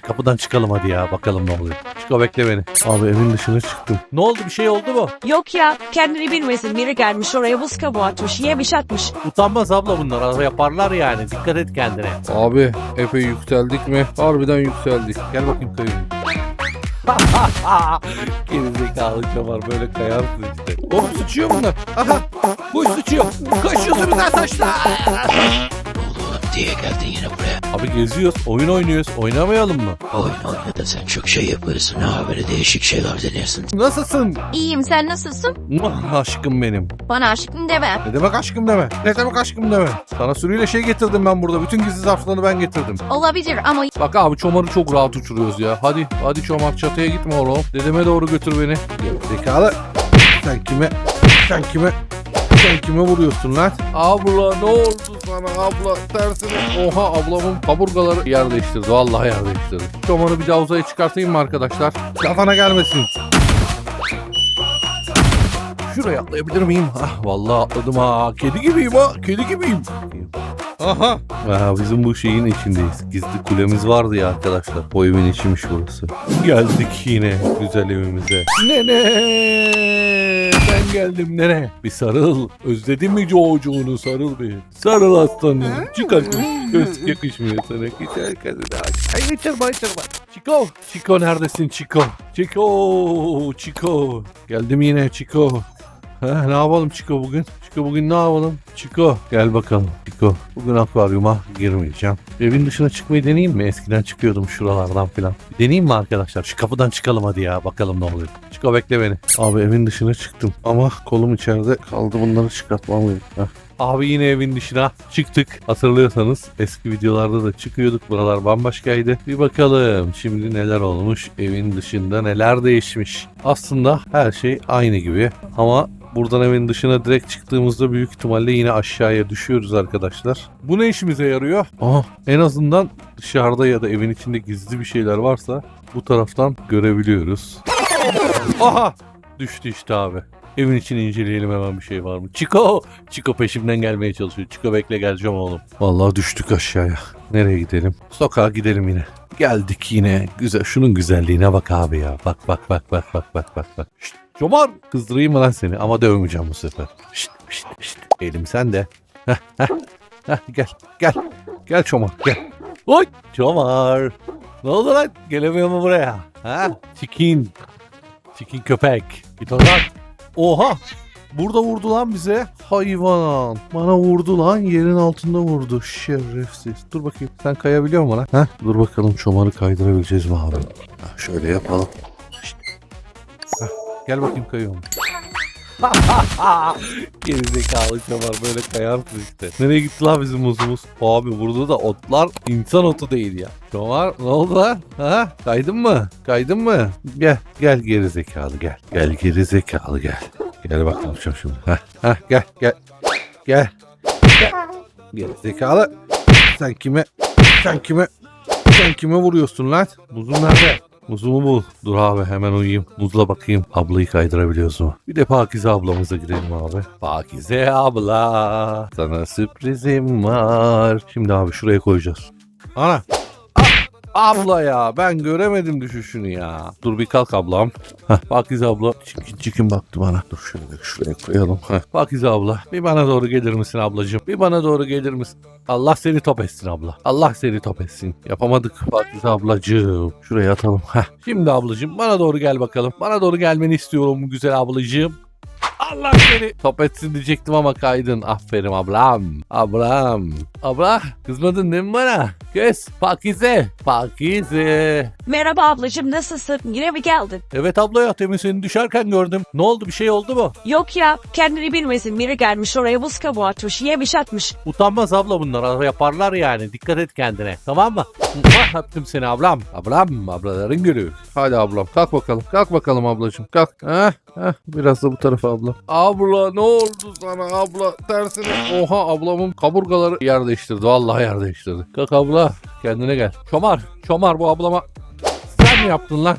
Şu kapıdan çıkalım hadi ya bakalım ne oluyor. Çıko bekle beni. Abi evin dışına çıktım. Ne oldu bir şey oldu mu? Yok ya kendini bilmesin biri gelmiş oraya buz kabuğu atmış yemiş atmış. Utanmaz abla bunlar araba yaparlar yani. Dikkat et kendine. Abi epey yükseldik mi? Harbiden yükseldik. Gel bakayım kayın. Gerizekalı çamar böyle kayarsın işte. Oğlum sıçıyor bunlar. Aha. Bu sıçıyor. Kaçıyorsunuz lan saçlar. Diye geldin yine buraya. Abi geziyoruz, oyun oynuyoruz. Oynamayalım mı? Oyun oyna da sen çok şey yaparsın ha böyle değişik şeyler denersin. Nasılsın? İyiyim sen nasılsın? Muah, aşkım benim. Bana aşkım deme. Ne demek aşkım deme? Ne demek aşkım deme? Sana sürüyle şey getirdim ben burada. Bütün gizli zarflarını ben getirdim. Olabilir ama Bak abi çomarı çok rahat uçuruyoruz ya. Hadi hadi çomar çatıya gitme oğlum. Dedeme doğru götür beni. Zekalı. Sen kime? Sen kime? Sen kime vuruyorsun lan? Abla ne oldu sana abla tersine. Oha ablamın kaburgaları yer değiştirdi. Vallahi yer değiştirdi. Çomarı bir daha uzaya çıkartayım mı arkadaşlar? Kafana gelmesin. Şuraya atlayabilir miyim? Ah vallahi atladım ha. Kedi gibiyim ha. Kedi gibiyim. Aha. Aa, bizim bu şeyin içindeyiz. Gizli kulemiz vardı ya arkadaşlar. O evin içiymiş burası. Geldik yine güzel evimize. Nene! Ben geldim nene. Bir sarıl. Özledin mi çocuğunu sarıl bir. Sarıl aslanım. Çıkar göz yakışmıyor sana. Güzel kadın. Ay içirme içirme. Chico. Chico neredesin Chico? Chico. Chico. Geldim yine Chico. Ha, ne yapalım Chico bugün? Chico bugün ne yapalım? Chico gel bakalım Chico. Bugün akvaryuma girmeyeceğim. Evin dışına çıkmayı deneyeyim mi? Eskiden çıkıyordum şuralardan filan. Deneyeyim mi arkadaşlar? Şu kapıdan çıkalım hadi ya. Bakalım ne oluyor. Chico bekle beni. Abi evin dışına çıktım. Ama kolum içeride kaldı. Bunları çıkartmam gerek. Heh. Abi yine evin dışına çıktık. Hatırlıyorsanız eski videolarda da çıkıyorduk. Buralar bambaşkaydı. Bir bakalım şimdi neler olmuş. Evin dışında neler değişmiş. Aslında her şey aynı gibi. Ama buradan evin dışına direkt çıktığımızda büyük ihtimalle yine aşağıya düşüyoruz arkadaşlar. Bu ne işimize yarıyor? Aha, en azından dışarıda ya da evin içinde gizli bir şeyler varsa bu taraftan görebiliyoruz. Aha! Düştü işte abi. Evin içini inceleyelim hemen bir şey var mı? Chico! Chico peşimden gelmeye çalışıyor. Chico bekle geleceğim oğlum. Vallahi düştük aşağıya. Nereye gidelim? Sokağa gidelim yine. Geldik yine. Güzel. Şunun güzelliğine bak abi ya. Bak bak bak bak bak bak bak bak. Şşt, Çomar! Kızdırayım mı lan seni? Ama dövmeyeceğim bu sefer. Şşt şşt şşt. Elim sende. Heh heh. Heh gel gel. Gel Çomar gel. Oy! Çomar! Ne oldu lan? Gelemiyor mu buraya? Ha? Çikin. Çikin köpek. Git oradan. Oha! Burada vurdu lan bize. Hayvan. Bana vurdu lan. Yerin altında vurdu. Şerefsiz. Dur bakayım. Sen kayabiliyor musun lan? Heh. Dur bakalım çomarı kaydırabileceğiz mi abi? Heh, şöyle yapalım. Gel bakayım kayıyor mu? Gerizekalı çomar böyle kayarsın işte. Nereye gitti lan bizim muzumuz? Abi burada da otlar insan otu değil ya. Çomar ne oldu lan? Ha? Kaydın mı? Kaydın mı? Gel gel gerizekalı gel. Gel gerizekalı gel. Gel bakalım şu şimdi. Heh, heh, gel gel. Gel. Gel. Gerizekalı. Sen kime? Sen kime? Sen kime vuruyorsun lan? Muzum nerede? Muzumu bul. Dur abi hemen uyuyayım. Muzla bakayım ablayı kaydırabiliyoruz mu? Bir de Pakize ablamıza girelim abi. Pakize abla. Sana sürprizim var. Şimdi abi şuraya koyacağız. Ana. Abla ya ben göremedim düşüşünü ya. Dur bir kalk ablam. Heh, Pakize abla çıkın çıkın baktı bana. Dur şöyle şuraya koyalım. Heh. Pakize abla bir bana doğru gelir misin ablacığım? Bir bana doğru gelir misin? Allah seni top etsin abla. Allah seni top etsin. Yapamadık Pakize ablacığım. Şuraya atalım. Heh. Şimdi ablacığım bana doğru gel bakalım. Bana doğru gelmeni istiyorum güzel ablacığım. Allah seni top etsin diyecektim ama kaydın. Aferin ablam. Ablam. Abla kızmadın değil mi bana? Kız. Pakize. Pakize. Merhaba ablacım nasılsın yine mi geldin? Evet abla ya demin seni düşerken gördüm. Ne oldu bir şey oldu mu? Yok ya kendini bilmesin biri gelmiş oraya buz kabuğu atmış yemiş atmış. Utanmaz abla bunlar. Yaparlar yani. Dikkat et kendine. Tamam mı? Mwah, Öptüm seni ablam. Ablam. Ablaların gülü. Hadi ablam kalk bakalım. Kalk bakalım ablacığım. Kalk. Heh, heh. Biraz da bu tarafa abla. Abla ne oldu sana abla tersine. Oha ablamın kaburgaları yer değiştirdi. Vallahi yer değiştirdi. Kalk abla. Kendine gel. Çomar. Çomar bu ablama. Sen mi yaptın lan?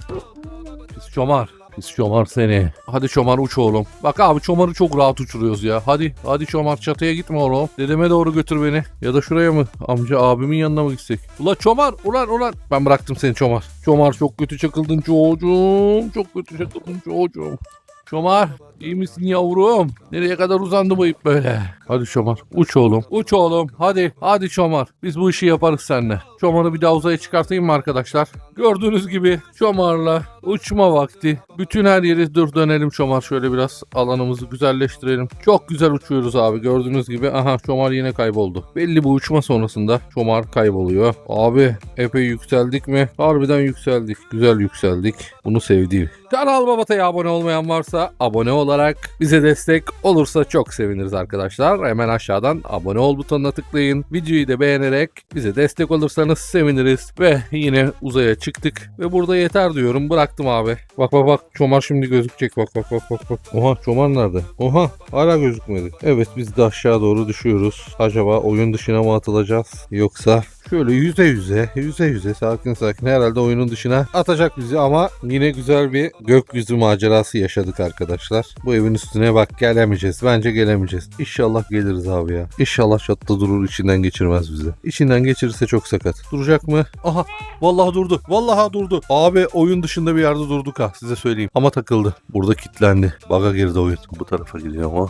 Pis çomar. Pis çomar seni. Hadi çomar uç oğlum. Bak abi çomarı çok rahat uçuruyoruz ya. Hadi hadi çomar çatıya gitme oğlum. Dedeme doğru götür beni. Ya da şuraya mı? Amca abimin yanına mı gitsek? Ula çomar ulan ulan. Ben bıraktım seni çomar. Çomar çok kötü çakıldın çocuğum. Çok kötü çakıldın çocuğum. Çomar iyi misin yavrum? Nereye kadar uzandı bu ip böyle? Hadi Çomar uç oğlum. Uç oğlum. Hadi hadi Çomar. Biz bu işi yaparız seninle. Çomar'ı bir daha uzaya çıkartayım mı arkadaşlar? Gördüğünüz gibi Çomar'la uçma vakti. Bütün her yeri dur dönelim Çomar. Şöyle biraz alanımızı güzelleştirelim. Çok güzel uçuyoruz abi. Gördüğünüz gibi aha Çomar yine kayboldu. Belli bu uçma sonrasında Çomar kayboluyor. Abi epey yükseldik mi? Harbiden yükseldik. Güzel yükseldik. Bunu sevdiğim. Kanal Babata'ya abone olmayan varsa abone olarak bize destek olursa çok seviniriz arkadaşlar. Hemen aşağıdan abone ol butonuna tıklayın. Videoyu da beğenerek bize destek olursanız seviniriz. Ve yine uzaya çıktık. Ve burada yeter diyorum. Bıraktım abi. Bak bak bak. Çomar şimdi gözükecek. Bak bak bak bak. bak. Oha Çomar nerede? Oha hala gözükmedi. Evet biz de aşağı doğru düşüyoruz. Acaba oyun dışına mı atılacağız? Yoksa Şöyle yüze yüze, yüze yüze sakin sakin herhalde oyunun dışına atacak bizi ama yine güzel bir gökyüzü macerası yaşadık arkadaşlar. Bu evin üstüne bak gelemeyeceğiz. Bence gelemeyeceğiz. İnşallah geliriz abi ya. İnşallah çatıda durur içinden geçirmez bizi. İçinden geçirirse çok sakat. Duracak mı? Aha vallahi durdu. Vallahi durdu. Abi oyun dışında bir yerde durduk ha size söyleyeyim. Ama takıldı. Burada kilitlendi. Baga girdi oyun. Bu tarafa gidiyor ama.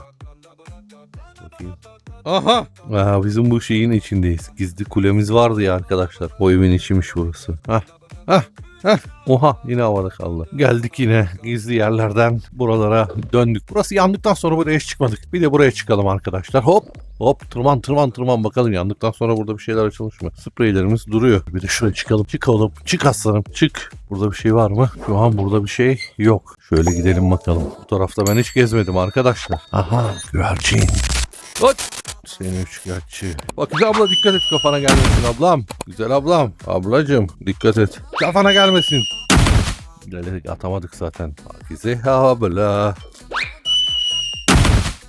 Bakayım. Aha. Aa, bizim bu şeyin içindeyiz. Gizli kulemiz vardı ya arkadaşlar. O evin içiymiş burası. Hah. Hah. Heh. Oha yine havada kaldı. Geldik yine gizli yerlerden buralara döndük. Burası yandıktan sonra buraya hiç çıkmadık. Bir de buraya çıkalım arkadaşlar. Hop hop tırman tırman tırman bakalım yandıktan sonra burada bir şeyler açılmış mı? Spreylerimiz duruyor. Bir de şuraya çıkalım. Çık oğlum. Çık aslanım. Çık. Burada bir şey var mı? Şu an burada bir şey yok. Şöyle gidelim bakalım. Bu tarafta ben hiç gezmedim arkadaşlar. Aha güvercin. Hop. Seni üçkağıtçı. Bak güzel abla dikkat et kafana gelmesin ablam. Güzel ablam. Ablacım dikkat et. Kafana gelmesin. Atamadık zaten. Pakize abla.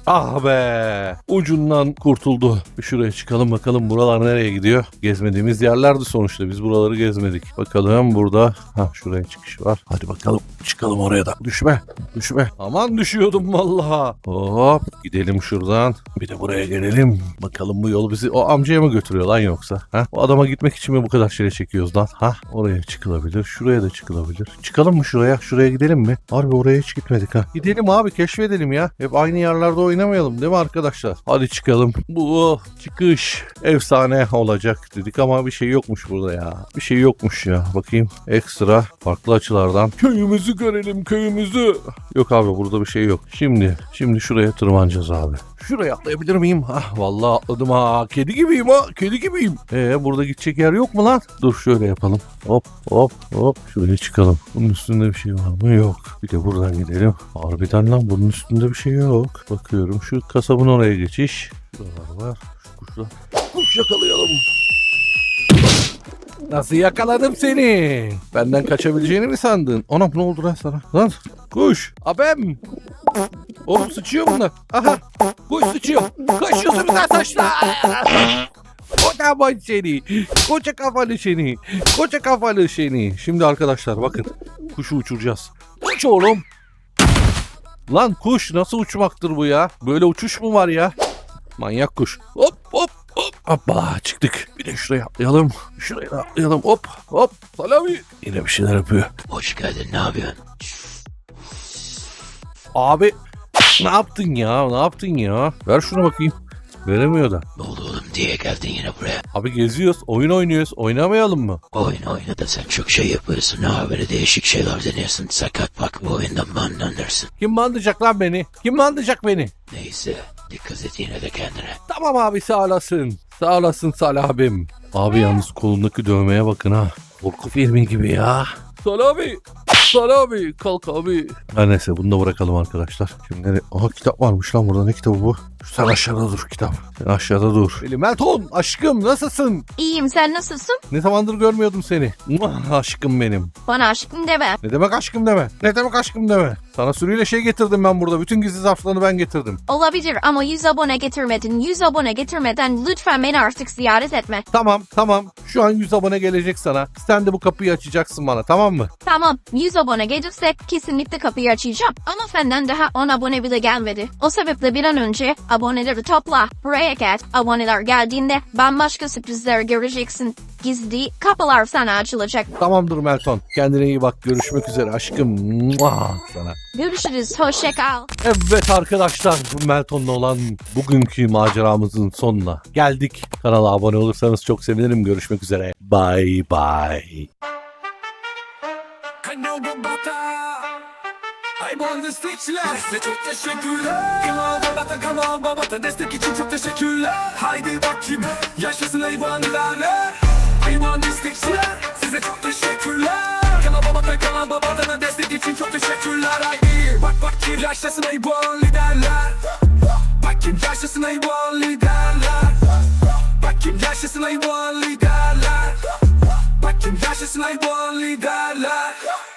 Ah be. Ucundan kurtuldu. Bir şuraya çıkalım bakalım buralar nereye gidiyor. Gezmediğimiz yerlerdi sonuçta. Biz buraları gezmedik. Bakalım burada. Ha şuraya çıkış var. Hadi bakalım çıkalım oraya da. Düşme. Düşme. Aman düşüyordum vallaha. Hop gidelim şuradan. Bir de buraya gelelim. Bakalım bu yol bizi o amcaya mı götürüyor lan yoksa? Ha? O adama gitmek için mi bu kadar şey çekiyoruz lan? Ha? Oraya çıkılabilir. Şuraya da çıkılabilir. Çıkalım mı şuraya? Şuraya gidelim mi? Harbi oraya hiç gitmedik ha. Gidelim abi keşfedelim ya. Hep aynı yerlerde oynamayalım değil mi arkadaşlar? Hadi çıkalım. Bu çıkış efsane olacak dedik ama bir şey yokmuş burada ya. Bir şey yokmuş ya. Bakayım ekstra farklı açılardan. Köyümüzü görelim köyümüzü. Yok abi burada bir şey yok. Şimdi şimdi şuraya tırmanacağız abi. Şuraya atlayabilir miyim? Ah vallahi atladım ha. Kedi gibiyim ha. Kedi gibiyim. Ee burada gidecek yer yok mu lan? Dur şöyle yapalım. Hop hop hop. Şuraya çıkalım. Bunun üstünde bir şey var mı? Yok. Bir de buradan gidelim. Harbiden lan bunun üstünde bir şey yok. Bakıyorum şu kasabın oraya geçiş. Şuralar var. Şu kuşlar. Kuş yakalayalım. Nasıl yakaladım seni? Benden kaçabileceğini mi sandın? Anam ne oldu lan sana? Lan kuş. Abem. Oğlum sıçıyor bunlar. Aha. Kuş sıçıyor. Kaçıyorsun bir daha saçma. Kocaman seni. Koca kafalı seni. Koca kafalı seni. Şimdi arkadaşlar bakın. Kuşu uçuracağız. Uç oğlum. Lan kuş nasıl uçmaktır bu ya? Böyle uçuş mu var ya? Manyak kuş. Hop hop hop. Hoppa çıktık. Bir de şuraya atlayalım. Şuraya da atlayalım. Hop hop. Salami. Yine bir şeyler yapıyor. Hoş geldin ne yapıyorsun? Abi ne yaptın ya? Ne yaptın ya? Ver şunu bakayım. Veremiyor da. Ne oldu oğlum diye geldin yine buraya. Abi geziyoruz, oyun oynuyoruz. Oynamayalım mı? Oyun oyna da sen çok şey yaparsın ha böyle değişik şeyler deniyorsun. Sakat bak bu oyundan banlanırsın. Kim bandıracak lan beni? Kim bandıracak beni? Neyse dikkat et yine de kendine. Tamam abi sağ olasın. Sağ olasın Salih abim. Abi yalnız kolundaki dövmeye bakın ha. Korku filmi gibi ya. Salih abi. Salih abi. Kalk abi. Her neyse bunu da bırakalım arkadaşlar. Şimdi nereye? Aha kitap varmış lan burada. Ne kitabı bu? Sen aşağıda dur kitap. Sen aşağıda dur. Benim Melton aşkım nasılsın? İyiyim sen nasılsın? Ne zamandır görmüyordum seni. Muah, aşkım benim. Bana aşkım deme. Ne demek aşkım deme? Ne demek aşkım deme? Sana sürüyle şey getirdim ben burada. Bütün gizli zarflarını ben getirdim. Olabilir ama 100 abone getirmedin. 100 abone getirmeden lütfen beni artık ziyaret etme. Tamam tamam. Şu an 100 abone gelecek sana. Sen de bu kapıyı açacaksın bana tamam mı? Tamam 100 abone gelirse kesinlikle kapıyı açacağım. Ama senden daha 10 abone bile gelmedi. O sebeple bir an önce aboneleri topla. Buraya gel. Aboneler geldiğinde bambaşka sürprizler göreceksin. Gizli kapılar sana açılacak. Tamamdır Melton. Kendine iyi bak. Görüşmek üzere aşkım. Muah, sana. Görüşürüz. Hoşça kal. Evet arkadaşlar Melton'la olan bugünkü maceramızın sonuna geldik. Kanala abone olursanız çok sevinirim. Görüşmek üzere. Bye bye. Kanal Bata. Ay bu destekçiler Size çok teşekkürler. Kanal Bata Kanal Bata. Destek için çok teşekkürler. Haydi bakayım Yaşasın hayvanlarla Hayvan destekçiler Size çok teşekkürler. Kanal Bata Kanal Bata. Destek için çok teşekkürler. Haydi Bak bak kim? Yaşasın hayvan liderler. Bak kim? Yaşasın hayvan liderler. Bak kim? Yaşasın hayvan my bolly dollar.